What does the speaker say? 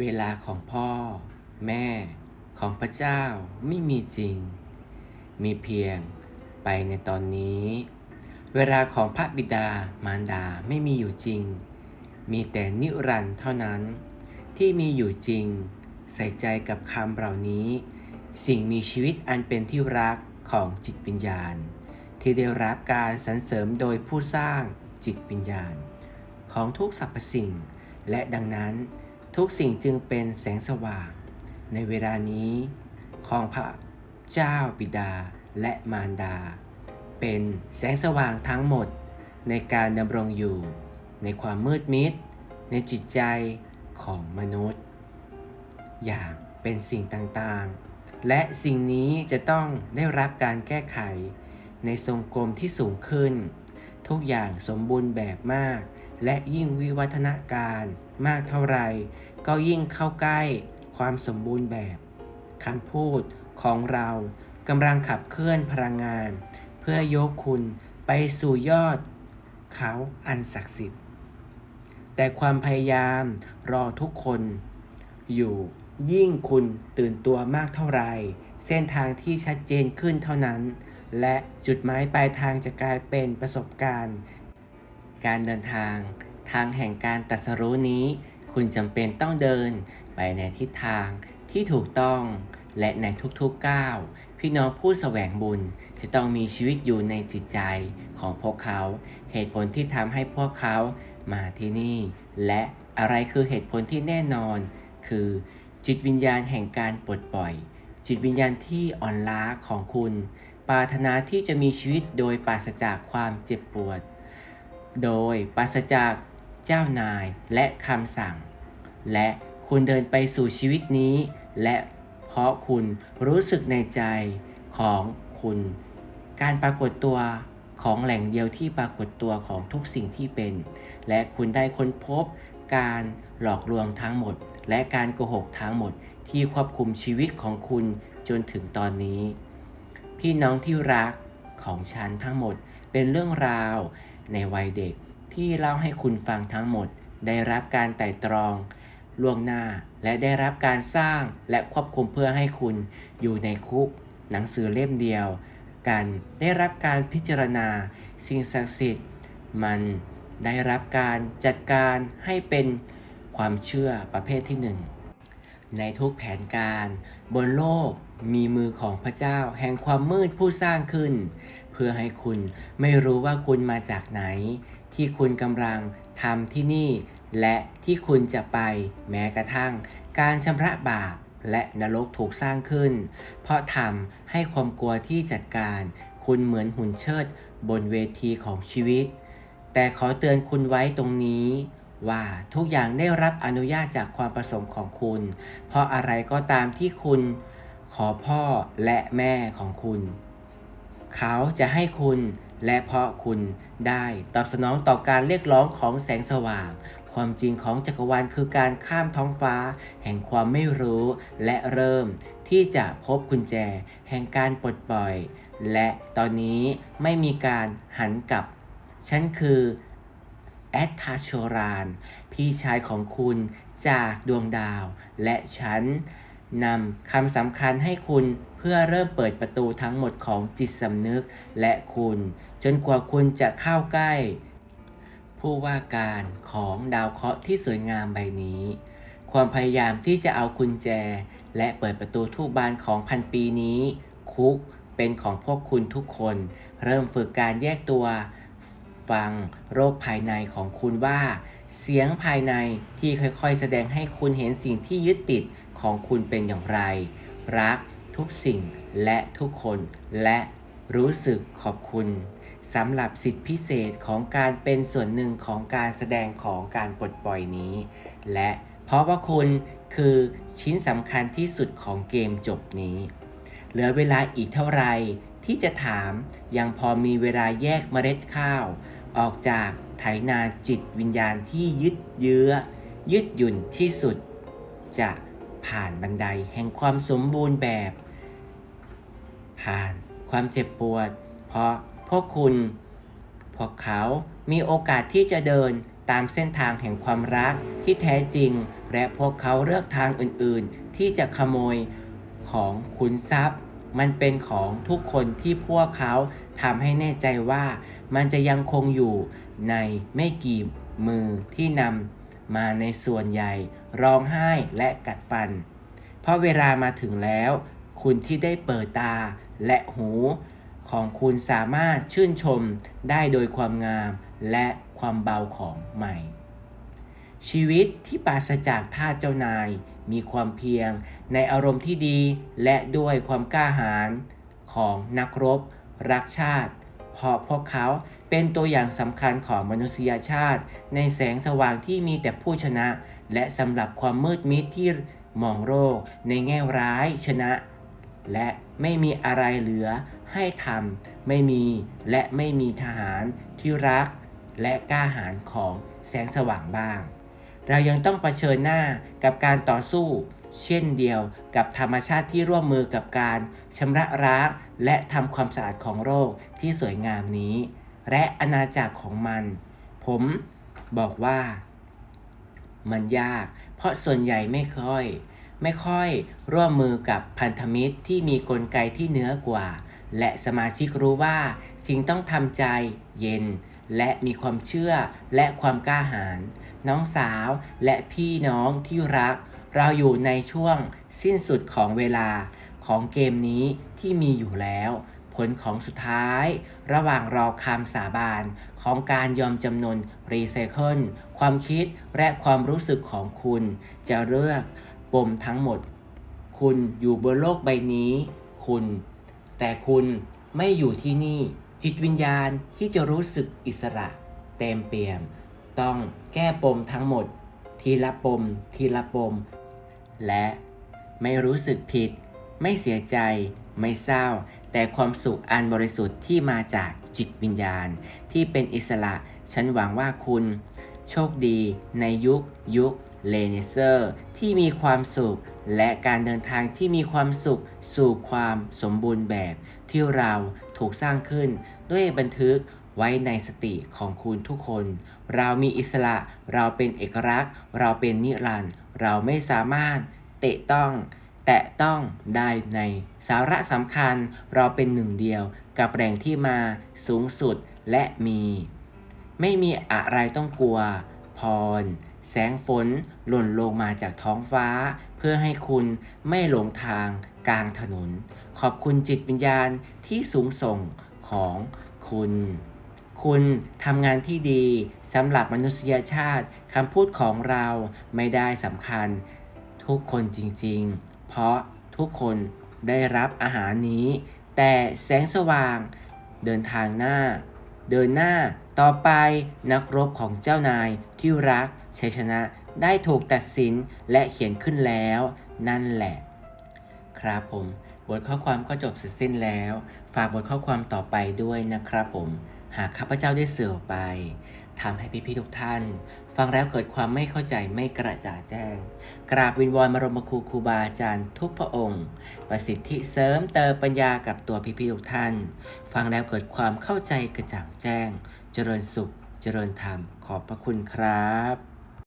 เวลาของพ่อ แม่ของพระเจ้าไม่มีจริง มีเพียงไปในตอนนี้ เวลาของพระบิดามารดาไม่มีอยู่จริง มีแต่นิรันดร์เท่านั้น ที่มีอยู่จริง ใส่ใจกับคำเหล่านี้ สิ่งมีชีวิตอันเป็นที่รักของจิตวิญญาณ ที่ได้รับการสรรเสริมโดยผู้สร้างจิตวิญญาณ ของทุกสรรพสิ่ง และดังนั้น ทุกสิ่งจึงเป็นแสงสว่าง ในเวลานี้ของพระเจ้าบิดาและมารดา เป็นแสงสว่างทั้งหมดในการดำรงอยู่ในความมืดมิด ในจิตใจของมนุษย์ อย่างเป็นสิ่งต่างๆ และสิ่งนี้จะต้องได้รับการแก้ไขในทรงกลมที่สูงขึ้น ทุกอย่างสมบูรณ์แบบมาก และยิ่งวิวัฒนาการมากเท่าไรก็ยิ่งเข้าใกล้ความสมบูรณ์แบบคำพูดของเรากำลังขับเคลื่อนพลังงาน เพื่อยกคุณไปสู่ยอดเขาอันศักดิ์สิทธิ์ แต่ความพยายามรอทุกคนอยู่ยิ่งคุณตื่นตัวมากเท่าไร เส้นทางที่ชัดเจนขึ้นเท่านั้น และจุดหมายปลายทางจะกลายเป็นประสบการณ์ การเดินทาง ทางแห่งการตรัสรู้นี้ คุณจำเป็นต้องเดินไปในทิศทางที่ถูกต้อง และในทุกๆก้าวพี่น้องผู้แสวงบุญจะต้องมีชีวิตอยู่ในจิตใจของพวกเขา เหตุผลที่ทำให้พวกเขามาที่นี่ และอะไรคือเหตุผลที่แน่นอน คือจิตวิญญาณแห่งการปลดปล่อย จิตวิญญาณที่อ่อนล้าของคุณปรารถนาที่จะมีชีวิตโดยปราศจากความเจ็บปวด โดยปราศจากเจ้านายและคำสั่ง และคุณเดินไปสู่ชีวิตนี้ และเพราะคุณรู้สึกในใจของคุณ การปรากฏตัวของแหล่งเดียวที่ปรากฏตัวของทุกสิ่งที่เป็น และคุณได้ค้นพบการหลอกลวงทั้งหมด และการโกหกทั้งหมดที่ควบคุมชีวิตของคุณจนถึงตอนนี้ พี่น้องที่รักของฉันทั้งหมดเป็นเรื่องราว ในวัยเด็กที่เล่าให้คุณฟังทั้งหมด ได้รับการไต่ตรองล่วงหน้าและได้รับการสร้างและควบคุมเพื่อให้คุณอยู่ในคุก หนังสือเล่มเดียว กันได้รับการพิจารณา สิ่งศักดิ์สิทธิ์ มันได้รับการจัดการให้เป็นความเชื่อประเภทที่หนึ่งในทุกแผนการ บนโลกมีมือของพระเจ้าแห่งความมืดผู้สร้างขึ้น เพื่อให้คุณไม่รู้ว่าคุณมาจากไหน ที่คุณกำลังทำที่นี่ และที่คุณจะไปแม้กระทั่ง การชำระบาปและนรกถูกสร้างขึ้น เพราะทำให้ความกลัวที่จัดการ คุณเหมือนหุ่นเชิดบนเวทีของชีวิต แต่ขอเตือนคุณไว้ตรงนี้ ว่าทุกอย่างได้รับอนุญาตจากความประสงค์ของคุณ เพราะอะไรก็ตามที่คุณขอพ่อและแม่ของคุณ เขาจะให้คุณและเพราะคุณได้ตอบสนองต่อการเรียกร้องของแสงสว่าง ความจริงของจักรวาลคือการข้ามท้องฟ้า แห่งความไม่รู้และเริ่มที่จะพบกุญแจ แห่งการปลดปล่อย และตอนนี้ไม่มีการหันกลับ ฉันคือแอตทาโชราน พี่ชายของคุณจากดวงดาว และฉัน นำคำสำคัญให้คุณเพื่อเริ่มเปิดประตูทั้งหมดของจิตสำนึกและคุณ จนกว่าคุณจะเข้าใกล้ ผู้ว่าการของดาวเคราะห์ที่สวยงามใบนี้ ความพยายามที่จะเอากุญแจ และเปิดประตูทุกบานของพันปีนี้ คุกเป็นของพวกคุณทุกคน เริ่มฝึกการแยกตัว ฟังโรคภายในของคุณว่า เสียงภายในที่ค่อยๆ แสดงให้คุณเห็นสิ่งที่ยึดติด ของคุณเป็นอย่างไร รักทุกสิ่งและทุกคนและรู้สึกขอบคุณสำหรับสิทธิพิเศษของการเป็นส่วนหนึ่งของการแสดงของการปลดปล่อยนี้ และเพราะว่าคุณคือชิ้นสำคัญที่สุดของเกมจบนี้ เหลือเวลาอีกเท่าไหรที่จะถามยังพอมีเวลาแยกเมล็ดข้าว ออกจากไถนาจิตวิญญาณที่ยึดเยื้อ ยืดหยุ่นที่สุดจะ ผ่านบันไดแห่งความสมบูรณ์แบบ ผ่านความเจ็บปวด เพราะพวกคุณพวกเขามีโอกาสที่จะเดินตามเส้นทางแห่งความรักที่แท้จริง และพวกเขาเลือกทางอื่นๆ ที่จะขโมยของขุนทรัพย์ มันเป็นของทุกคนที่พวกเขาทำให้แน่ใจว่ามันจะยังคงอยู่ในไม่กี่มือที่นำ มาในส่วนใหญ่ ร้องไห้และกัดฟัน เพราะเวลามาถึงแล้ว คุณที่ได้เปิดตาและหู ของคุณสามารถชื่นชมได้โดยความงามและความเบาของใหม่ ชีวิตที่ปราศจากท่าเจ้านาย มีความเพียงในอารมณ์ที่ดีและด้วยความกล้าหาญของนักรบ รักชาติ เพราะพวกเขาเป็นตัวอย่างสำคัญของมนุษยชาติ ในแสงสว่างที่มีแต่ผู้ชนะ และสำหรับความมืดมิดที่มองโลกในแง่ร้ายชนะ และไม่มีอะไรเหลือให้ทำไม่มีและไม่มีทหารที่รัก และกล้าหาญของแสงสว่างบ้าง เรายังต้องเผชิญหน้ากับการต่อสู้ เช่นเดียวกับธรรมชาติที่ร่วมมือกับการชำระล้างและทำความสะอาดของโลกที่สวยงามนี้ และอาณาจักรของมัน ผมบอกว่า มันยาก เพราะส่วนใหญ่ไม่ค่อย ไม่ค่อยร่วมมือกับพันธมิตรที่มีกลไกที่เหนือกว่า และสมาชิกรู้ว่า สิ่งต้องทำใจเย็นและมีความเชื่อและความกล้าหาญน้องสาวและพี่น้องที่รัก เราอยู่ในช่วงสิ้นสุดของเวลาของเกมนี้ที่มีอยู่แล้ว ผลของสุดท้าย ระหว่างรอคำสาบานของการยอมจำนนรีไซเคิลความคิดและความรู้สึกของคุณ จะเลือกปมทั้งหมด คุณอยู่บนโลกใบนี้ คุณ แต่คุณไม่อยู่ที่นี่ จิตวิญญาณที่จะรู้สึกอิสระ เต็มเปี่ยม ต้องแก้ปมทั้งหมด ทีละปม ทีละปม และไม่รู้สึกผิด ไม่เสียใจ ไม่เศร้า แต่ความสุขอันบริสุทธิ์ที่มาจากจิตวิญญาณ ที่เป็นอิสระ ฉันหวังว่าคุณ โชคดีในยุค ยุคเลเนเซอร์ ที่มีความสุข และการเดินทางที่มีความสุข สู่ความสมบูรณ์แบบ ที่เราถูกสร้างขึ้นด้วยบันทึกไว้ในสติของคุณทุกคน เรามีอิสระ เราเป็นเอกลักษณ์ เราเป็นนิรันดร์ เราไม่สามารถเตะต้อง แตะต้องได้ในสาระสำคัญเราเป็นหนึ่งเดียวกับแหล่งที่มาสูงสุดและมี ไม่มีอะไรต้องกลัว พร แสงฝนหล่นลงมาจากท้องฟ้า เพื่อให้คุณไม่หลงทางกลางถนน ขอบคุณจิตวิญญาณที่สูงส่งของคุณ คุณทำงานที่ดีสำหรับมนุษยชาติคำพูดของเราไม่ได้สำคัญ ทุกคนจริงๆ เพราะทุกคนได้รับอาหารนี้ แต่แสงสว่างเดินทางหน้า เดินหน้าต่อไปนักรบของเจ้านายที่รักชัยชนะได้ถูกตัดสินและเขียนขึ้นแล้ว นั่นแหละ ครับผม บทข้อความก็จบเสร็จสิ้นแล้ว ฝากบทข้อความต่อไปด้วยนะครับผม หากข้าพเจ้าได้เสื่อไปทำให้พี่ๆทุกท่าน ฟังแล้วเกิดความไม่เข้าใจไม่กระจ่างแจ้ง กราบวินวอนมรมครูครูบาอาจารย์ทุกพระองค์ ประสิทธิเสริมเติมปัญญากับตัวพี่ๆทุกท่าน ฟังแล้วเกิดความเข้าใจกระจ่างแจ้ง เจริญสุข เจริญธรรมขอบพระคุณครับ